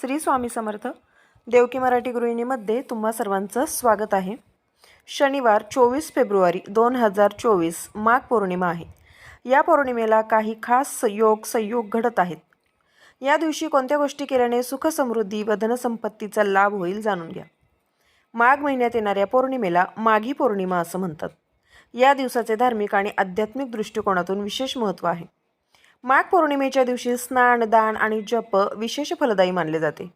श्री स्वामी समर्थ. देवकी मराठी गृहिणीमध्ये तुम्हा सर्वांचं स्वागत आहे. शनिवार चोवीस फेब्रुवारी दोन हजार चोवीस माघ पौर्णिमा आहे. या पौर्णिमेला काही खास योग संयोग घडत आहेत. या दिवशी कोणत्या गोष्टी केल्याने सुख समृद्धी व धनसंपत्तीचा लाभ होईल जाणून घ्या. माघ महिन्यात येणाऱ्या पौर्णिमेला माघी पौर्णिमा असं म्हणतात. या दिवसाचे धार्मिक आणि आध्यात्मिक दृष्टिकोनातून विशेष महत्त्व आहे. माघ पौर्णिमेच्या दिवशी स्नान दान आणि जप विशेष फलदायी मानले जाते.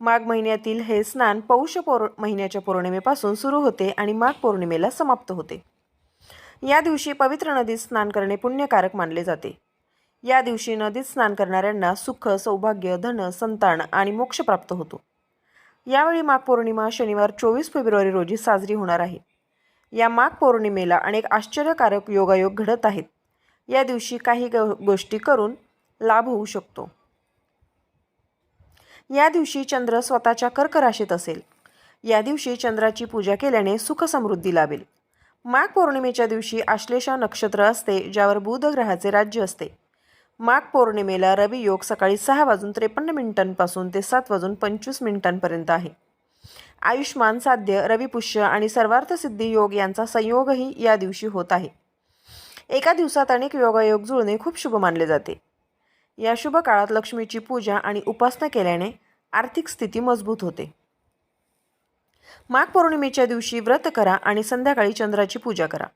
माघ महिन्यातील हे स्नान पौष पौर महिन्याच्या पौर्णिमेपासून सुरू होते आणि माघ पौर्णिमेला समाप्त होते. या दिवशी पवित्र नदीत स्नान करणे पुण्यकारक मानले जाते. या दिवशी नदीत स्नान करणाऱ्यांना सुख सौभाग्य धन संतान आणि मोक्ष प्राप्त होतो. यावेळी माघ पौर्णिमा शनिवार चोवीस फेब्रुवारी रोजी साजरी होणार आहे. या माघ पौर्णिमेला अनेक आश्चर्यकारक योगायोग घडत आहेत. या दिवशी काही ग गोष्टी करून लाभ होऊ शकतो. या दिवशी चंद्र स्वतःच्या कर्कराशीत असेल. या दिवशी चंद्राची पूजा केल्याने सुखसमृद्धी लाभेल. माघ पौर्णिमेच्या दिवशी आश्लेषा नक्षत्र असते ज्यावर बुध ग्रहाचे राज्य असते. माघ पौर्णिमेला रवी योग सकाळी सहा वाजून त्रेपन्न मिनिटांपासून ते सात वाजून पंचवीस मिनिटांपर्यंत आहे. आयुष्मान साध्य रविपुष्य आणि सर्वार्थसिद्धी योग यांचा संयोगही या दिवशी होत आहे. एका दिवसात अनेक योगायोग जुळणे खूप शुभ मानले जाते. या शुभ काळात लक्ष्मीची पूजा आणि उपासना केल्याने आर्थिक स्थिती मजबूत होते. माघ पौर्णिमेच्या दिवशी व्रत करा आणि संध्याकाळी चंद्राची पूजा करा.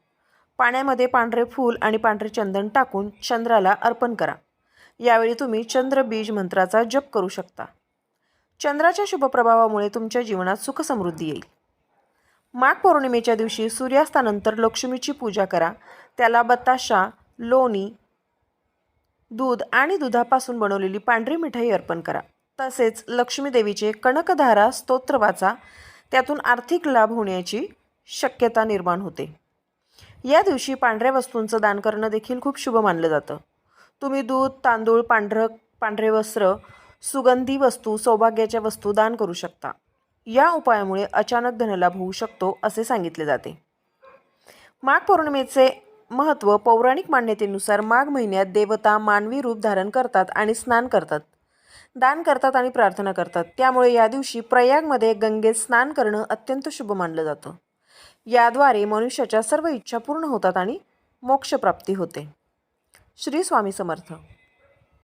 पाण्यामध्ये पांढरे फूल आणि पांढरे चंदन टाकून चंद्राला अर्पण करा. यावेळी तुम्ही चंद्र बीज मंत्राचा जप करू शकता. चंद्राच्या शुभप्रभावामुळे तुमच्या जीवनात सुख समृद्धी येईल. माघ पौर्णिमेच्या दिवशी सूर्यास्तानंतर लक्ष्मीची पूजा करा. त्याला बताशा लोणी दूध आणि दुधापासून बनवलेली पांढरी मिठाई अर्पण करा. तसेच लक्ष्मी देवीचे कणकधारा स्तोत्र वाचा. त्यातून आर्थिक लाभ होण्याची शक्यता निर्माण होते. या दिवशी पांढऱ्या वस्तूंचं दान करणं देखील खूप शुभ मानलं जातं. तुम्ही दूध तांदूळ पांढरं पांढरे वस्त्र सुगंधी वस्तू सौभाग्याच्या वस्तू दान करू शकता. या उपायामुळे अचानक धनलाभ होऊ शकतो असे सांगितले जाते. माघ पौर्णिमेचे महत्त्व पौराणिक मान्यतेनुसार माघ महिन्यात देवता मानवी रूप धारण करतात आणि स्नान करतात. दान करतात आणि प्रार्थना करतात. त्यामुळे या दिवशी प्रयागमध्ये गंगेत स्नान करणं अत्यंत शुभ मानलं जातं. याद्वारे मनुष्याच्या सर्व इच्छा पूर्ण होतात आणि मोक्षप्राप्ती होते. श्री स्वामी समर्थ.